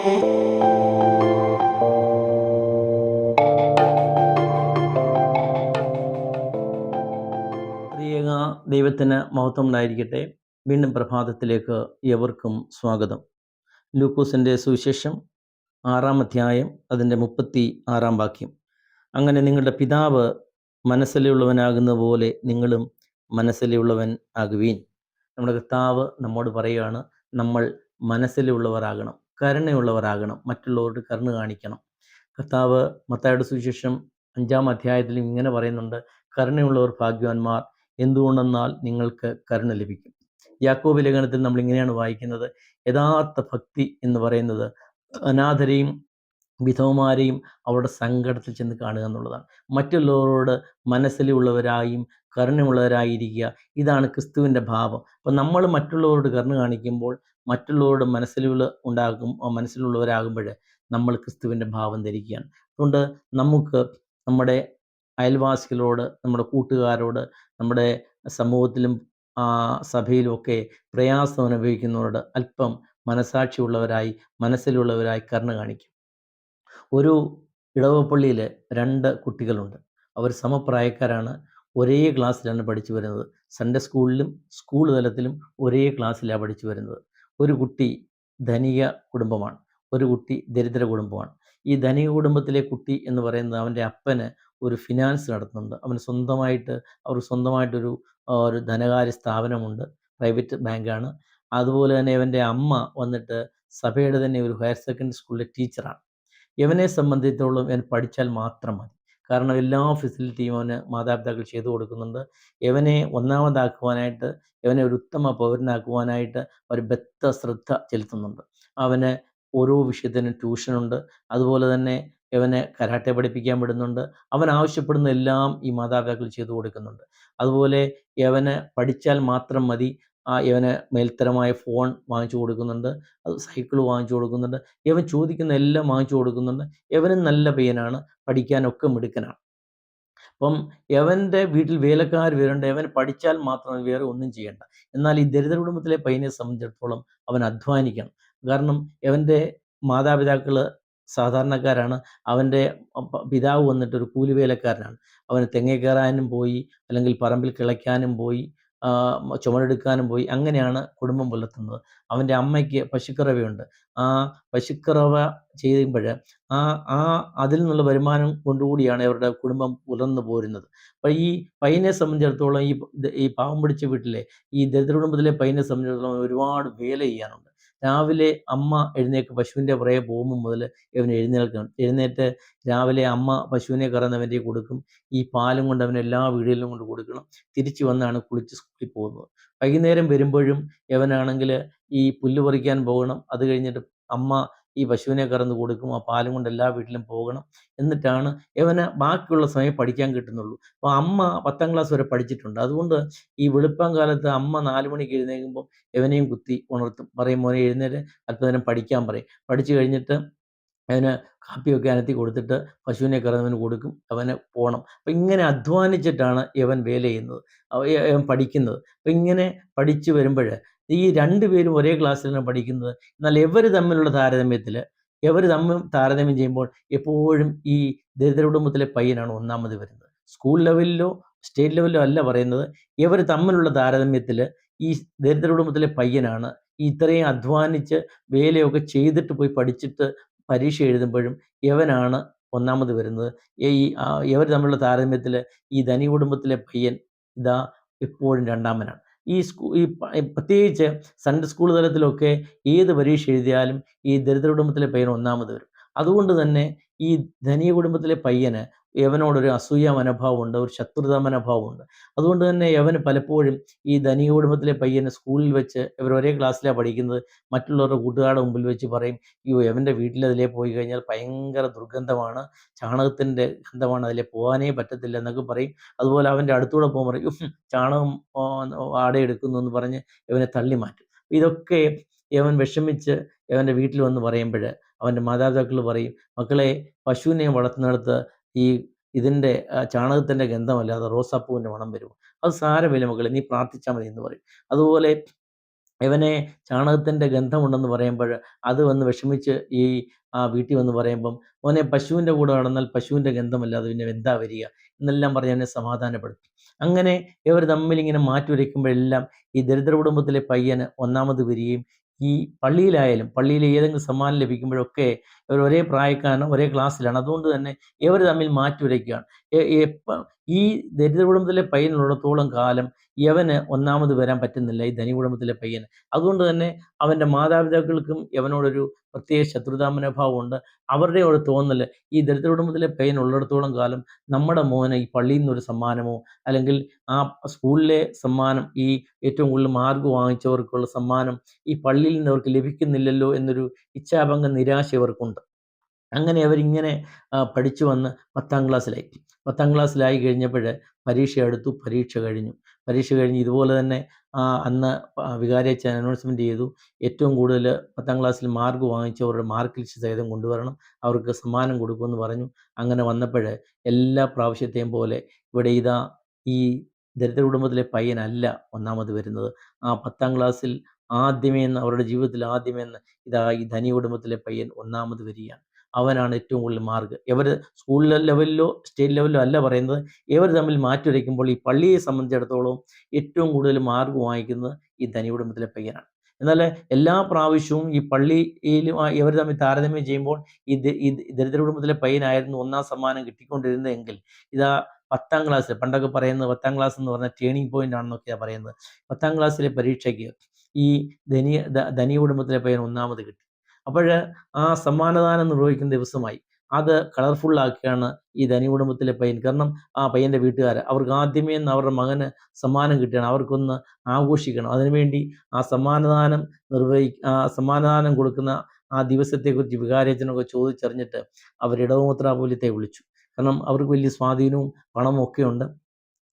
ദൈവത്തിന് മഹത്വം ഉണ്ടായിരിക്കട്ടെ. വീണ്ടും പ്രഭാതത്തിലേക്ക് എവർക്കും സ്വാഗതം. ലൂക്കോസിന്റെ സുവിശേഷം ആറാം അധ്യായം അതിന്റെ മുപ്പത്തി ആറാം വാക്യം. അങ്ങനെ നിങ്ങളുടെ പിതാവ് മനസ്സിലുള്ളവനാകുന്ന പോലെ നിങ്ങളും മനസ്സിലുള്ളവൻ ആകുവീൻ. നമ്മുടെ കർത്താവ് നമ്മോട് പറയുകയാണ് നമ്മൾ മനസ്സിലുള്ളവരാകണം. കരുണയുള്ളവരാകണം മറ്റുള്ളവരോട് കരുണ കാണിക്കണം. കർത്താവ് മത്തായുടെ സുവിശേഷം അഞ്ചാം അധ്യായത്തിൽ ഇങ്ങനെ പറയുന്നുണ്ട് കരുണയുള്ളവർ ഭാഗ്യവാന്മാർ എന്തുകൊണ്ടെന്നാൽ നിങ്ങൾക്ക് കരുണ ലഭിക്കും. യാക്കോബ് ലേഖനത്തിൽ നമ്മൾ ഇങ്ങനെയാണ് വായിക്കുന്നത് യഥാർത്ഥ ഭക്തി എന്ന് പറയുന്നത് അനാഥരെയും വിധവമാരെയും അവരുടെ സങ്കടത്തിൽ ചെന്ന് കാണുക എന്നുള്ളതാണ്. മറ്റുള്ളവരോട് മനസ്സിലുള്ളവരായും കരുണയുള്ളവരായിരിക്കുക ഇതാണ് ക്രിസ്തുവിന്റെ ഭാവം. അപ്പം നമ്മൾ മറ്റുള്ളവരോട് കരുണ കാണിക്കുമ്പോൾ മറ്റുള്ളവരുടെ മനസ്സിലുള്ള ഉണ്ടാകും മനസ്സിലുള്ളവരാകുമ്പോൾ നമ്മൾ ക്രിസ്തുവിന്റെ ഭാവം ധരിക്കുകയാണ്. അതുകൊണ്ട് നമുക്ക് നമ്മുടെ അയൽവാസികളോട് നമ്മുടെ കൂട്ടുകാരോട് നമ്മുടെ സമൂഹത്തിലും സഭയിലുമൊക്കെ പ്രയാസം അനുഭവിക്കുന്നവരോട് അല്പം മനസാക്ഷിയുള്ളവരായി മനസ്സിലുള്ളവരായി കരുണ കാണിക്കും. ഒരു ഇടവപ്പള്ളിയിൽ രണ്ട് കുട്ടികളുണ്ട്. അവർ സമപ്രായക്കാരാണ്. ഒരേ ക്ലാസ്സിലാണ് പഠിച്ചു വരുന്നത്. സൺഡേ സ്കൂളിലും സ്കൂൾ തലത്തിലും ഒരേ ക്ലാസ്സിലാണ് പഠിച്ചു വരുന്നത്. ഒരു കുട്ടി ധനിക കുടുംബമാണ് ഒരു കുട്ടി ദരിദ്ര കുടുംബമാണ്. ഈ ധനിക കുടുംബത്തിലെ കുട്ടി എന്ന് പറയുന്നത് അവന്റെ അപ്പന് ഒരു ഫിനാൻസ് നടത്തുന്നുണ്ട്. അവന് സ്വന്തമായിട്ട് അവർ സ്വന്തമായിട്ടൊരു ഒരു ധനകാര്യ സ്ഥാപനമുണ്ട് പ്രൈവറ്റ് ബാങ്കാണ്. അതുപോലെ തന്നെ ഇവന്റെ അമ്മ വന്നിട്ട് സഭയുടെ തന്നെ ഒരു ഹയർ സെക്കൻഡറി സ്കൂളിലെ ടീച്ചറാണ് ഇവനെ സംബന്ധിച്ചിടത്തോളം ഇവൻ പഠിച്ചാൽ മാത്രം മതി. കാരണം എല്ലാ ഫെസിലിറ്റിയും അവന് മാതാപിതാക്കൾ ചെയ്തു കൊടുക്കുന്നുണ്ട്. ഇവനെ ഒന്നാമതാക്കുവാനായിട്ട് ഇവനെ ഒരു ഉത്തമ പൗരനാക്കുവാനായിട്ട് അവർ ബദ്ധ ശ്രദ്ധ ചെലുത്തുന്നുണ്ട്. അവന് ഓരോ വിഷയത്തിനും ട്യൂഷനുണ്ട് അതുപോലെ തന്നെ ഇവനെ കരാട്ടെ പഠിപ്പിക്കാൻ വിടുന്നുണ്ട്. അവൻ ആവശ്യപ്പെടുന്ന എല്ലാം ഈ മാതാപിതാക്കൾ ചെയ്തു കൊടുക്കുന്നുണ്ട്. അതുപോലെ യവന് പഠിച്ചാൽ മാത്രം മതി. ഇവന് മേൽത്തരമായ ഫോൺ വാങ്ങിച്ചു കൊടുക്കുന്നുണ്ട്. അത് സൈക്കിൾ വാങ്ങിച്ചു കൊടുക്കുന്നുണ്ട്. ഇവൻ ചോദിക്കുന്ന എല്ലാം വാങ്ങിച്ചു കൊടുക്കുന്നുണ്ട്. ഇവനും നല്ല പയ്യനാണ്. പഠിക്കാനൊക്കെ മിടുക്കനാണ്. അപ്പം യവന്റെ വീട്ടിൽ വേലക്കാർ വരേണ്ട യവൻ പഠിച്ചാൽ മാത്രം വേറെ ഒന്നും ചെയ്യണ്ട. എന്നാൽ ഈ ദരിദ്ര കുടുംബത്തിലെ പയ്യനെ സംബന്ധിച്ചിടത്തോളം അവൻ അധ്വാനിക്കണം. കാരണം യവന്റെ മാതാപിതാക്കൾ സാധാരണക്കാരാണ്. അവന്റെ പിതാവ് വന്നിട്ട് ഒരു കൂലിവേലക്കാരനാണ്. അവന് തെങ്ങേ കയറാനും പോയി അല്ലെങ്കിൽ പറമ്പിൽ കിളയ്ക്കാനും പോയി ചുമടെടുക്കാനും പോയി. അങ്ങനെയാണ് കുടുംബം പുലർത്തുന്നത്. അവന്റെ അമ്മയ്ക്ക് പശുക്കറവയുണ്ട്. ആ പശുക്കറവ ചെയ്യുമ്പോൾ ആ ആ അതിൽ നിന്നുള്ള വരുമാനം കൊണ്ടുകൂടിയാണ് അവരുടെ കുടുംബം പുലർന്നു പോരുന്നത്. അപ്പോൾ ഈ പയ്യനെ സംബന്ധിച്ചിടത്തോളം ഈ ഈ പാവം പിടിച്ച വീട്ടിലെ ഈ ദരിദ്ര കുടുംബത്തിലെ പയ്യനെ സംബന്ധിച്ചിടത്തോളം ഒരുപാട് വേല ചെയ്യാനുണ്ട്. രാവിലെ അമ്മ എഴുന്നേക്ക് പശുവിന്റെ പുറകെ പോകുമ്പോൾ മുതൽ ഇവൻ എഴുന്നേൽക്കണം. എഴുന്നേറ്റ് രാവിലെ അമ്മ പശുവിനെ കറന്നവന്റെ കൊടുക്കും. ഈ പാലും കൊണ്ട് അവൻ എല്ലാ വീടുകളിലും കൊണ്ട് കൊടുക്കണം. തിരിച്ചു വന്നാണ് കുളിച്ച് സ്കൂളിൽ പോകുന്നത്. വൈകുന്നേരം വരുമ്പോഴും ഇവനാണെങ്കിൽ ഈ പുല്ല് പറിക്കാൻ പോകണം. അത് കഴിഞ്ഞിട്ട് അമ്മ ഈ പശുവിനെ കറന്ന് കൊടുക്കും ആ പാലും കൊണ്ട് എല്ലാ വീട്ടിലും പോകണം എന്നിട്ടാണ് ഇവന് ബാക്കിയുള്ള സമയം പഠിക്കാൻ കിട്ടുന്നുള്ളൂ. അപ്പോൾ അമ്മ പത്താം ക്ലാസ് വരെ പഠിച്ചിട്ടുണ്ട്. അതുകൊണ്ട് ഈ വെളുപ്പം കാലത്ത് അമ്മ നാല് മണിക്ക് എഴുന്നേൽക്കുമ്പോൾ ഇവനെയും കുത്തി ഉണർത്തും. പറയും മോനെ എഴുന്നേറ്റ് അല്പനേരം പഠിക്കാൻ പറയും. പഠിച്ചു കഴിഞ്ഞിട്ട് അവന് കാപ്പിയൊക്കെ അനത്തി കൊടുത്തിട്ട് പശുവിനെ കറന്നവന് കൊടുക്കും അവന് പോകണം അപ്പം ഇങ്ങനെ അധ്വാനിച്ചിട്ടാണ് ഇവൻ വേല ചെയ്യുന്നത് അവൻ പഠിക്കുന്നത്. അപ്പം ഇങ്ങനെ പഠിച്ചു വരുമ്പോൾ ഈ രണ്ട് പേരും ഒരേ ക്ലാസ്സിലാണ് പഠിക്കുന്നത്. എന്നാൽ ഇവർ തമ്മിലുള്ള താരതമ്യത്തിൽ ഇവർ തമ്മിൽ താരതമ്യം ചെയ്യുമ്പോൾ എപ്പോഴും ഈ ദരിദ്ര കുടുംബത്തിലെ പയ്യനാണ് ഒന്നാമത് വരുന്നത്. സ്കൂൾ ലെവലിലോ സ്റ്റേറ്റ് ലെവലിലോ അല്ല പറയുന്നത്. ഇവർ തമ്മിലുള്ള താരതമ്യത്തിൽ ഈ ദരിദ്ര കുടുംബത്തിലെ പയ്യനാണ് ഇത്രയും അധ്വാനിച്ച് വേലയൊക്കെ ചെയ്തിട്ട് പോയി പഠിച്ചിട്ട് പരീക്ഷ എഴുതുമ്പോഴും ഇവനാണ് ഒന്നാമത് വരുന്നത്. ഈ ഇവർ തമ്മിലുള്ള താരതമ്യത്തിൽ ഈ ധനി കുടുംബത്തിലെ പയ്യൻ ഇതാ എപ്പോഴും രണ്ടാമനാണ്. ഈ സ്കൂ ഈ പ്രത്യേകിച്ച് സൺഡേ സ്കൂൾ തലത്തിലൊക്കെ ഏത് പരീക്ഷ എഴുതിയാലും ഈ ദരിദ്ര കുടുംബത്തിലെ പയ്യൻ ഒന്നാമത് വരും. അതുകൊണ്ട് തന്നെ ഈ ധനിക കുടുംബത്തിലെ പയ്യന് യവനോടൊരു അസൂയ മനോഭാവമുണ്ട് ഒരു ശത്രുത മനോഭാവമുണ്ട് അതുകൊണ്ട് തന്നെ യവന് പലപ്പോഴും ഈ ധനിക കുടുംബത്തിലെ പയ്യനെ സ്കൂളിൽ വെച്ച് ഇവർ ഒരേ ക്ലാസ്സിലാണ് പഠിക്കുന്നത്. മറ്റുള്ളവരുടെ കൂട്ടുകാരുടെ മുമ്പിൽ വെച്ച് പറയും അയ്യോ യവന്റെ വീട്ടിൽ അതിലേ പോയി കഴിഞ്ഞാൽ ഭയങ്കര ദുർഗന്ധമാണ് ചാണകത്തിന്റെ ഗന്ധമാണ് അതിലെ പോകാനേ പറ്റത്തില്ല എന്നൊക്കെ പറയും. അതുപോലെ അവന്റെ അടുത്തൂടെ പോകാൻ പറയും ചാണകം ആടെയെടുക്കുന്നു എന്ന് പറഞ്ഞ് ഇവനെ തള്ളി മാറ്റും. ഇതൊക്കെ യവൻ വിഷമിച്ച് യവന്റെ വീട്ടിൽ വന്ന് പറയുമ്പോൾ അവന്റെ മാതാപിതാക്കൾ പറയും മക്കളെ പശുവിനെ വളർത്തുന്നിടത്ത് ഈ ഇതിന്റെ ചാണകത്തിന്റെ ഗന്ധമല്ലാതെ റോസാപ്പൂവിന്റെ മണം വരും അത് സാരമില്ല മകളെ നീ പ്രാർത്ഥിച്ചാൽ മതി എന്ന് പറയും. അതുപോലെ ഇവനെ ചാണകത്തിന്റെ ഗന്ധമുണ്ടെന്ന് പറയുമ്പോൾ അത് വന്ന് വിഷമിച്ച് ഈ ആ വീട്ടിൽ വന്ന് പറയുമ്പം മോനെ പശുവിന്റെ കൂടെ നടന്നാൽ പശുവിന്റെ ഗന്ധമല്ലാതെ പിന്നെ എന്താ വരിക? എന്നെല്ലാം പറഞ്ഞ് അവനെ സമാധാനപ്പെടുത്തി. അങ്ങനെ ഇവർ തമ്മിലിങ്ങനെ മാറ്റുരയ്ക്കുമ്പോഴെല്ലാം ഈ ദരിദ്ര കുടുംബത്തിലെ പയ്യന് ഒന്നാമത് വരികയും ഈ പള്ളിയിലായാലും പള്ളിയിൽ ഏതെങ്കിലും സമ്മാനം ലഭിക്കുമ്പോഴൊക്കെ ഇവർ ഒരേ പ്രായക്കാരാണ് ഒരേ ക്ലാസ്സിലാണ് അതുകൊണ്ട് തന്നെ ഇവർ തമ്മിൽ മാറ്റുരയ്ക്കുകയാണ് എപ്പം ഈ ദരിദ്ര കുടുംബത്തിലെ പയ്യനുള്ളിടത്തോളം കാലം യവന് ഒന്നാമത് വരാൻ പറ്റുന്നില്ല ഈ ധനി കുടുംബത്തിലെ പയ്യന്. അതുകൊണ്ട് തന്നെ അവന്റെ മാതാപിതാക്കൾക്കും യവനോടൊരു പ്രത്യേക ശത്രുതാ മനോഭാവമുണ്ട് അവരുടെ ഒരു തോന്നൽ ഈ ദരിദ്ര കുടുംബത്തിലെ പയ്യൻ ഉള്ളിടത്തോളം കാലം നമ്മുടെ മോനെ ഈ പള്ളിയിൽ നിന്നൊരു സമ്മാനമോ അല്ലെങ്കിൽ ആ സ്കൂളിലെ സമ്മാനം ഈ ഏറ്റവും കൂടുതൽ മാർക്ക് വാങ്ങിച്ചവർക്കുള്ള സമ്മാനം ഈ പള്ളിയിൽ നിന്ന് അവർക്ക് ലഭിക്കുന്നില്ലല്ലോ എന്നൊരു ഇച്ഛാഭംഗ നിരാശ ഇവർക്കുണ്ട്. അങ്ങനെ അവരിങ്ങനെ പഠിച്ചു വന്ന് പത്താം ക്ലാസ്സിലായി. പത്താം ക്ലാസ്സിലായി കഴിഞ്ഞപ്പോൾ പരീക്ഷ എടുത്തു പരീക്ഷ കഴിഞ്ഞു. പരീക്ഷ കഴിഞ്ഞ് ഇതുപോലെ തന്നെ അന്ന് വികാരിയച്ഛൻ അനൗൺസ്മെന്റ് ചെയ്തു. ഏറ്റവും കൂടുതൽ പത്താം ക്ലാസ്സിൽ മാർക്ക് വാങ്ങിച്ചവരുടെ മാർക്ക് ലിസ്റ്റ് സഹിതം കൊണ്ടുവരണം. അവർക്ക് സമ്മാനം കൊടുക്കുമെന്ന് പറഞ്ഞു. അങ്ങനെ വന്നപ്പോൾ എല്ലാ പ്രാവശ്യത്തെയും പോലെ ഇവിടെ ഇതാ ഈ ദരിദ്ര കുടുംബത്തിലെ പയ്യനല്ല ഒന്നാമത് വരുന്നത്. ആ പത്താം ക്ലാസ്സിൽ ആദ്യമേ അവരുടെ ജീവിതത്തിൽ ആദ്യമേ ഇതാ ഈ ധനി കുടുംബത്തിലെ പയ്യൻ ഒന്നാമത് വരികയാണ്. അവനാണ് ഏറ്റവും കൂടുതൽ മാർക്ക്. ഇവർ സ്കൂൾ ലെവലിലോ സ്റ്റേറ്റ് ലെവലിലോ അല്ല പറയുന്നത്. ഇവർ തമ്മിൽ മാറ്റുരയ്ക്കുമ്പോൾ ഈ പള്ളിയെ സംബന്ധിച്ചിടത്തോളം ഏറ്റവും കൂടുതൽ മാർക്ക് വാങ്ങിക്കുന്നത് ഈ ധനി കുടുംബത്തിലെ പയ്യനാണ്. എന്നാൽ എല്ലാ പ്രാവശ്യവും ഈ പള്ളിയിലും ഇവർ തമ്മിൽ താരതമ്യം ചെയ്യുമ്പോൾ ഈ ദരിദ്ര കുടുംബത്തിലെ പയ്യനായിരുന്നു ഒന്നാം സമ്മാനം കിട്ടിക്കൊണ്ടിരുന്നതെങ്കിൽ ഇതാ പത്താം ക്ലാസ്സിൽ പണ്ടൊക്കെ പറയുന്നത് പത്താം ക്ലാസ് എന്ന് പറഞ്ഞാൽ ടേണിംഗ് പോയിന്റ് ആണെന്നൊക്കെയാണ് പറയുന്നത്. പത്താം ക്ലാസ്സിലെ പരീക്ഷയ്ക്ക് ഈ ധനിയ ധനിയ കുടുംബത്തിലെ പയ്യൻ ഒന്നാമത് കിട്ടി. അപ്പോൾ ആ സമ്മാനദാനം നിർവഹിക്കുന്ന ദിവസമായി. അത് കളർഫുള്ളാക്കിയാണ് ഈ ധനി കുടുംബത്തിലെ പയ്യൻ. കാരണം ആ പയ്യന്റെ വീട്ടുകാർ അവർക്ക് ആദ്യമേ അവരുടെ മകന് സമ്മാനം കിട്ടുകയാണ്. അവർക്കൊന്ന് ആഘോഷിക്കണം. അതിനുവേണ്ടി ആ സമ്മാനദാനം നിർവഹി ആ സമ്മാനദാനം കൊടുക്കുന്ന ആ ദിവസത്തെക്കുറിച്ച് വികാരച്ചനൊക്കെ ചോദിച്ചറിഞ്ഞിട്ട് അവർ ഇടവമൂത്രാപൂല്യത്തെ വിളിച്ചു. കാരണം അവർക്ക് വലിയ സ്വാധീനവും പണവും ഒക്കെ ഉണ്ട്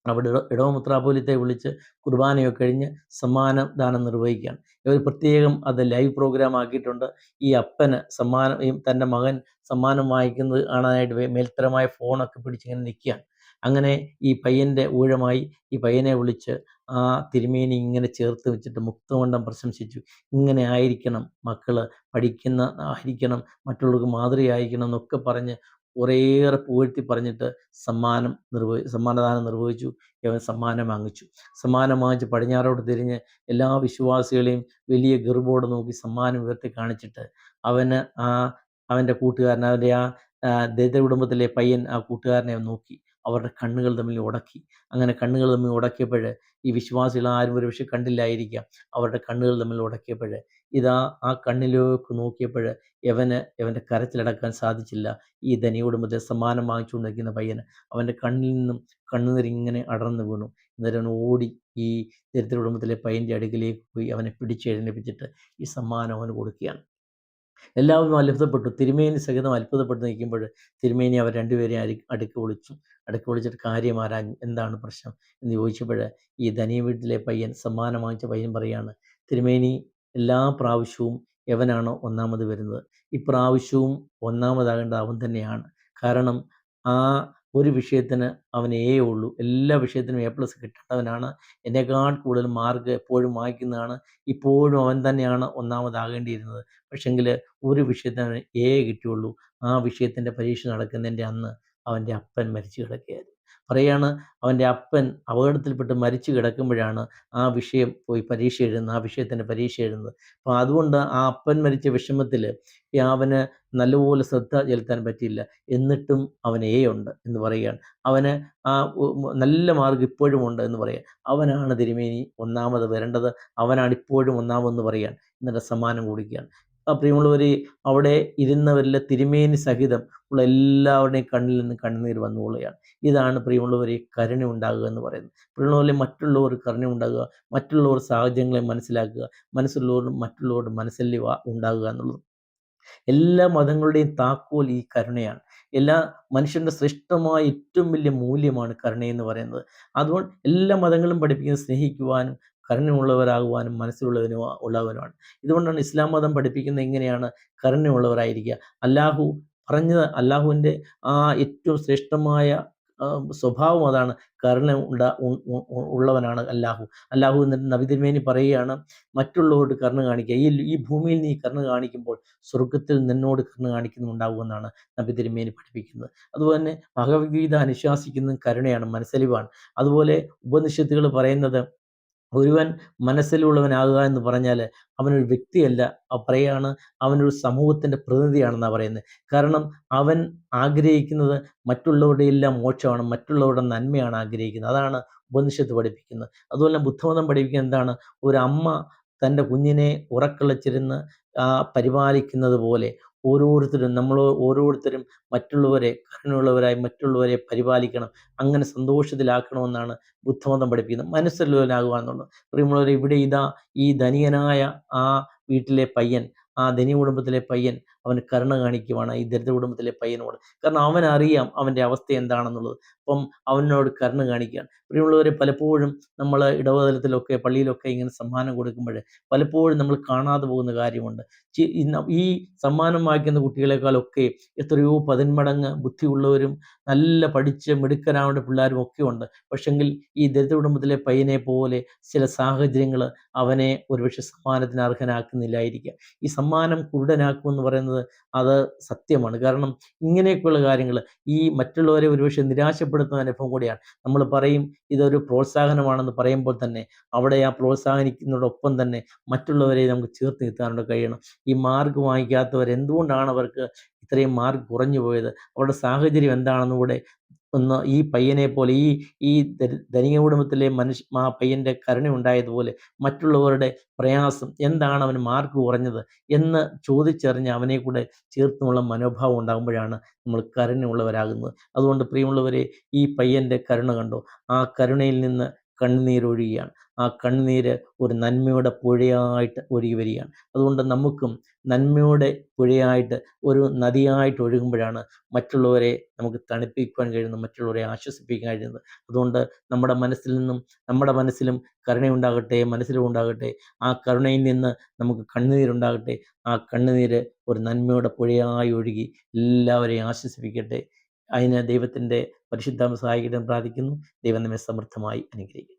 അവിടെ ഇടവമുത്രാപോലിത്തെ വിളിച്ച് കുർബാനയൊക്കെ കഴിഞ്ഞ് സമ്മാന ദാനം നിർവഹിക്കുകയാണ്. ഇവർ പ്രത്യേകം അത് ലൈവ് പ്രോഗ്രാം ആക്കിയിട്ടുണ്ട്. ഈ അപ്പന് സമ്മാനം ഈ തന്റെ മകൻ സമ്മാനം വാങ്ങിക്കുന്നത് കാണാനായിട്ട് മേൽത്തരമായ ഫോണൊക്കെ പിടിച്ചിങ്ങനെ നിൽക്കുകയാണ്. അങ്ങനെ ഈ പയ്യന്റെ ഊഴമായി ഈ പയ്യനെ വിളിച്ച് ആ തിരുമേനി ഇങ്ങനെ ചേർത്ത് വെച്ചിട്ട് മുക്തമണ്ഡം പ്രശംസിച്ചു. ഇങ്ങനെ ആയിരിക്കണം മക്കൾ പഠിക്കുന്ന ആയിരിക്കണം മറ്റുള്ളവർക്ക് മാതൃകയായിരിക്കണം എന്നൊക്കെ പറഞ്ഞ് കുറേയേറെ പുകഴ്ത്തി പറഞ്ഞിട്ട് സമ്മാനം നിർവഹി സമ്മാനദാനം നിർവഹിച്ചു. അവൻ സമ്മാനം വാങ്ങിച്ചു. സമ്മാനം വാങ്ങിച്ച് പടിഞ്ഞാറോട്ട് തിരിഞ്ഞ് എല്ലാ വിശ്വാസികളെയും വലിയ ഗർഭോട് നോക്കി സമ്മാനം ഉയർത്തി കാണിച്ചിട്ട് അവന് ആ അവന്റെ കൂട്ടുകാരൻ അവന്റെ ആ ദരിദ്ര കുടുംബത്തിലെ പയ്യൻ ആ കൂട്ടുകാരനെ നോക്കി. അവരുടെ കണ്ണുകൾ തമ്മിൽ ഉടക്കി. അങ്ങനെ കണ്ണുകൾ തമ്മിൽ ഉടക്കിയപ്പോൾ ഈ വിശ്വാസികൾ ആരും ഒരു പക്ഷേ കണ്ടില്ലായിരിക്കാം. അവരുടെ കണ്ണുകൾ തമ്മിൽ ഉടക്കിയപ്പോൾ ഇതാ ആ കണ്ണിലേക്ക് നോക്കിയപ്പോൾ യവന് യവന്റെ കരച്ചിലടക്കാൻ സാധിച്ചില്ല. ഈ ധനികുടുംബത്തെ സമ്മാനം വാങ്ങിച്ചുകൊണ്ടിരിക്കുന്ന പയ്യന് അവന്റെ കണ്ണിൽ നിന്നും കണ്ണുനീരിങ്ങനെ അടർന്നു വീണു. അന്നേരം ഓടി ഈ ദരിദ്ര കുടുംബത്തിലെ പയ്യന്റെ അടുക്കിലേക്ക് പോയി അവനെ പിടിച്ചെഴുന്നേപ്പിച്ചിട്ട് ഈ സമ്മാനം അവന് കൊടുക്കുകയാണ്. എല്ലാവരും അത്ഭുതപ്പെട്ടു. തിരുമേനി സഹിതം അത്ഭുതപ്പെട്ട് നിൽക്കുമ്പോൾ തിരുമേനി അവർ രണ്ടുപേരെയും അരി അടുക്ക് വിളിച്ചു അടുക്ക് വിളിച്ചിട്ട് കാര്യം ആരാ എന്താണ് പ്രശ്നം എന്ന് ചോദിച്ചപ്പോൾ ഈ ധനിയ വീട്ടിലെ പയ്യൻ സമ്മാനം വാങ്ങിച്ച പയ്യൻ പറയാണ് തിരുമേനി എല്ലാ പ്രാവശ്യവും എവനാണോ ഒന്നാമത് വരുന്നത്. ഇപ്രാവശ്യവും ഒന്നാമതാകേണ്ടത് അവൻ തന്നെയാണ്. കാരണം ആ ഒരു വിഷയത്തിന് അവന് എ ഉള്ളൂ. എല്ലാ വിഷയത്തിനും എ പ്ലസ് കിട്ടേണ്ടവനാണ്. എന്നെക്കാൾ കൂടുതൽ മാർക്ക് എപ്പോഴും വായിക്കുന്നതാണ് ഇപ്പോഴും അവൻ തന്നെയാണ് ഒന്നാമതാകേണ്ടിയിരുന്നത്. പക്ഷെങ്കിൽ ഒരു വിഷയത്തിന് എ കിട്ടിയുള്ളൂ. ആ വിഷയത്തിന്റെ പരീക്ഷ നടക്കുന്നതിന്റെ അന്ന് അവന്റെ അപ്പൻ മരിച്ചു കിടക്കുകയായിരുന്നു. പറയാണ് അവന്റെ അപ്പൻ അപകടത്തിൽപ്പെട്ട് മരിച്ചു കിടക്കുമ്പോഴാണ് ആ വിഷയം പോയി പരീക്ഷ എഴുതുന്നത് ആ വിഷയത്തിന്റെ പരീക്ഷ എഴുതുന്നത്. അപ്പോൾ അതുകൊണ്ട് ആ അപ്പൻ മരിച്ച വിഷമത്തിൽ അവന് നല്ലപോലെ ശ്രദ്ധ ചെലുത്താൻ പറ്റിയില്ല. എന്നിട്ടും അവന് എ ഉണ്ട് എന്ന് പറയുകയാണ്. അവന് ആ നല്ല മാർഗം ഇപ്പോഴും ഉണ്ട് എന്ന് പറയാം. അവനാണ് തിരുമേനി ഒന്നാമത് വരേണ്ടത്. അവനാണ് ഇപ്പോഴും ഒന്നാമതെന്ന് പറയുകയാണ്. എന്നിട്ട് സമ്മാനം കൊടുക്കുകയാണ്. പ്രിയമുള്ളവർ അവിടെ ഇരുന്നവരിൽ തിരുമേനി സഹിതം ഉള്ള എല്ലാവരുടെയും കണ്ണിൽ നിന്ന് കണ്ണുനീർ വന്നുകൊള്ളുകയാണ് ഇതാണ് പ്രിയമുള്ളവരെ കരുണ ഉണ്ടാകുക എന്ന് പറയുന്നത്. പ്രിയമുള്ളവരെ മറ്റുള്ളവർ കരുണ ഉണ്ടാകുക മറ്റുള്ളവർ സാഹചര്യങ്ങളെ മനസ്സിലാക്കുക മനസ്സുള്ളവരും മറ്റുള്ളവരുടെ മനസ്സിൽ ഉണ്ടാകുക എന്നുള്ളത് എല്ലാ മതങ്ങളുടെയും താക്കോൽ ഈ കരുണയാണ്. എല്ലാ മനുഷ്യന്റെ ശ്രേഷ്ഠമായ ഏറ്റവും വലിയ മൂല്യമാണ് കരുണയെന്ന് പറയുന്നത്. അതുകൊണ്ട് എല്ലാ മതങ്ങളും പഠിപ്പിക്കുന്നത് സ്നേഹിക്കുവാനും കരുണയുള്ളവരാകുവാനും മനസ്സിലുള്ളതിനോ ഉള്ളവനുമാണ്. ഇതുകൊണ്ടാണ് ഇസ്ലാം മതം പഠിപ്പിക്കുന്നത് എങ്ങനെയാണ്? കരുണയുള്ളവരായിരിക്കുക. അല്ലാഹു പറഞ്ഞത് അല്ലാഹുവിന്റെ ആ ഏറ്റവും ശ്രേഷ്ഠമായ സ്വഭാവം അതാണ്. കരുണ ഉണ്ട ഉള്ളവനാണ് അല്ലാഹു. അല്ലാഹു എന്നിട്ട് നബി തിരുമേനി പറയുകയാണ് മറ്റുള്ളവരോട് കരുണ കാണിക്കുക. ഈ ഈ ഭൂമിയിൽ നീ കരുണ കാണിക്കുമ്പോൾ സ്വർഗത്തിൽ നിന്നോട് കരുണ കാണിക്കുന്നുണ്ടാകുമെന്നാണ് നബി തിരുമേനി പഠിപ്പിക്കുന്നത്. അതുപോലെ തന്നെ ഭഗവത്ഗീത അനുശാസിക്കുന്നതും കരുണയാണ് മനസ്സലിവാണ്. അതുപോലെ ഉപനിഷത്തുകൾ പറയുന്നത് ഒരുവൻ മനസ്സിലുള്ളവനാകുക എന്ന് പറഞ്ഞാൽ അവനൊരു വ്യക്തിയല്ല. പറയാണ് അവനൊരു സമൂഹത്തിന്റെ പ്രതിനിധിയാണെന്നാണ് പറയുന്നത്. കാരണം അവൻ ആഗ്രഹിക്കുന്നത് മറ്റുള്ളവരുടെ എല്ലാം മോക്ഷമാണ് മറ്റുള്ളവരുടെ നന്മയാണ് ആഗ്രഹിക്കുന്നത്. അതാണ് ഉപനിഷത്ത് പഠിപ്പിക്കുന്നത്. അതുപോലെ ബുദ്ധമതം പഠിപ്പിക്കുന്നത് എന്താണ്? ഒരു അമ്മ തന്റെ കുഞ്ഞിനെ ഉറക്കളിച്ചിരുന്ന് പരിപാലിക്കുന്നത് പോലെ ഓരോരുത്തരും നമ്മൾ ഓരോരുത്തരും മറ്റുള്ളവരെ കരുണയുള്ളവരായി മറ്റുള്ളവരെ പരിപാലിക്കണം. അങ്ങനെ സന്തോഷത്തിലാക്കണമെന്നാണ് ബുദ്ധമതം പഠിപ്പിക്കുന്നത്. മനസ്സിലുള്ളവനാകുക എന്നുള്ളത് പ്രിയമുള്ളവർ ഇവിടെ ഇതാ ഈ ധനികനായ ആ വീട്ടിലെ പയ്യൻ ആ ധനി കുടുംബത്തിലെ പയ്യൻ അവന് കരുണ കാണിക്കുവാണ് ഈ ദരിദ്ര കുടുംബത്തിലെ പയ്യനോട്. കാരണം അവൻ അറിയാം അവന്റെ അവസ്ഥ എന്താണെന്നുള്ളത്. അപ്പം അവനോട് കരുണ കാണിക്കുകയാണ് പ്രിയമുള്ളവരെ പലപ്പോഴും നമ്മൾ ഇടവതലത്തിലൊക്കെ പള്ളിയിലൊക്കെ ഇങ്ങനെ സമ്മാനം കൊടുക്കുമ്പോൾ പലപ്പോഴും നമ്മൾ കാണാതെ പോകുന്ന കാര്യമുണ്ട്. ഈ സമ്മാനം വായിക്കുന്ന കുട്ടികളെക്കാളൊക്കെ എത്രയോ പതിന്മടങ്ങ് ബുദ്ധിയുള്ളവരും നല്ല പഠിച്ച് മിടുക്കനാവേണ്ട പിള്ളേരും ഒക്കെ ഉണ്ട്. പക്ഷെങ്കിൽ ഈ ദരിദ്ര കുടുംബത്തിലെ പയ്യനെ പോലെ ചില സാഹചര്യങ്ങൾ അവനെ ഒരുപക്ഷെ സമ്മാനത്തിന് അർഹനാക്കുന്നില്ലായിരിക്കുക ഈ സമ്മാനം കുരുടനാക്കുമെന്ന് പറയുന്നത് അത് സത്യമാണ്. കാരണം ഇങ്ങനെയൊക്കെയുള്ള കാര്യങ്ങൾ ഈ മറ്റുള്ളവരെ ഒരുപക്ഷെ നിരാശപ്പെടുത്തുന്ന അനുഭവം കൂടിയാണ്. നമ്മൾ പറയും ഇതൊരു പ്രോത്സാഹനമാണെന്ന് പറയുമ്പോൾ തന്നെ അവിടെ ആ പ്രോത്സാഹനിക്കുന്നതോടൊപ്പം തന്നെ മറ്റുള്ളവരെ നമുക്ക് ചേർത്ത് നിർത്താനുള്ള കഴിയണം. ഈ മാർക്ക് വാങ്ങിക്കാത്തവർ എന്തുകൊണ്ടാണ് അവർക്ക് ഇത്രയും മാർക്ക് കുറഞ്ഞു പോയത്? അവരുടെ സാഹചര്യം എന്താണെന്ന് കൂടെ ഒന്ന് ഈ പയ്യനെ പോലെ ഈ ഈ ധനിക കുടുംബത്തിലെ മനുഷ്യ ആ പയ്യന്റെ കരുണ ഉണ്ടായതുപോലെ മറ്റുള്ളവരുടെ പ്രയാസം എന്താണ് അവന് മാർക്ക് കുറഞ്ഞത് എന്ന് ചോദിച്ചറിഞ്ഞ് അവനെ കൂടെ ചേർത്തുമുള്ള മനോഭാവം ഉണ്ടാകുമ്പോഴാണ് നമ്മൾ കരുണയുള്ളവരാകുന്നത്. അതുകൊണ്ട് പ്രിയമുള്ളവരെ ഈ പയ്യന്റെ കരുണ കണ്ടോ? ആ കരുണയിൽ നിന്ന് കണ്ണുനീരൊഴുകുകയാണ് ആ കണ്ണുനീര് ഒരു നന്മയുടെ പുഴയായിട്ട് ഒഴുകി വരികയാണ്. അതുകൊണ്ട് നമുക്കും നന്മയുടെ പുഴയായിട്ട് ഒരു നദിയായിട്ട് ഒഴുകുമ്പോഴാണ് മറ്റുള്ളവരെ നമുക്ക് തണുപ്പിക്കുവാൻ കഴിയുന്നത് മറ്റുള്ളവരെ ആശ്വസിപ്പിക്കാൻ കഴിയുന്നത്. അതുകൊണ്ട് നമ്മുടെ മനസ്സിൽ നിന്നും നമ്മുടെ മനസ്സിലും കരുണയുണ്ടാകട്ടെ മനസ്സിലും ഉണ്ടാകട്ടെ ആ കരുണയിൽ നിന്ന് നമുക്ക് കണ്ണുനീരുണ്ടാകട്ടെ ആ കണ്ണുനീര് ഒരു നന്മയുടെ പുഴയായി ഒഴുകി എല്ലാവരെയും ആശ്വസിപ്പിക്കട്ടെ. അതിന് ദൈവത്തിന്റെ പരിശുദ്ധാമ സഹായിക്കാൻ പ്രാർത്ഥിക്കുന്നു. ദൈവം നമ്മെ സമൃദ്ധമായി അനുഗ്രഹിക്കും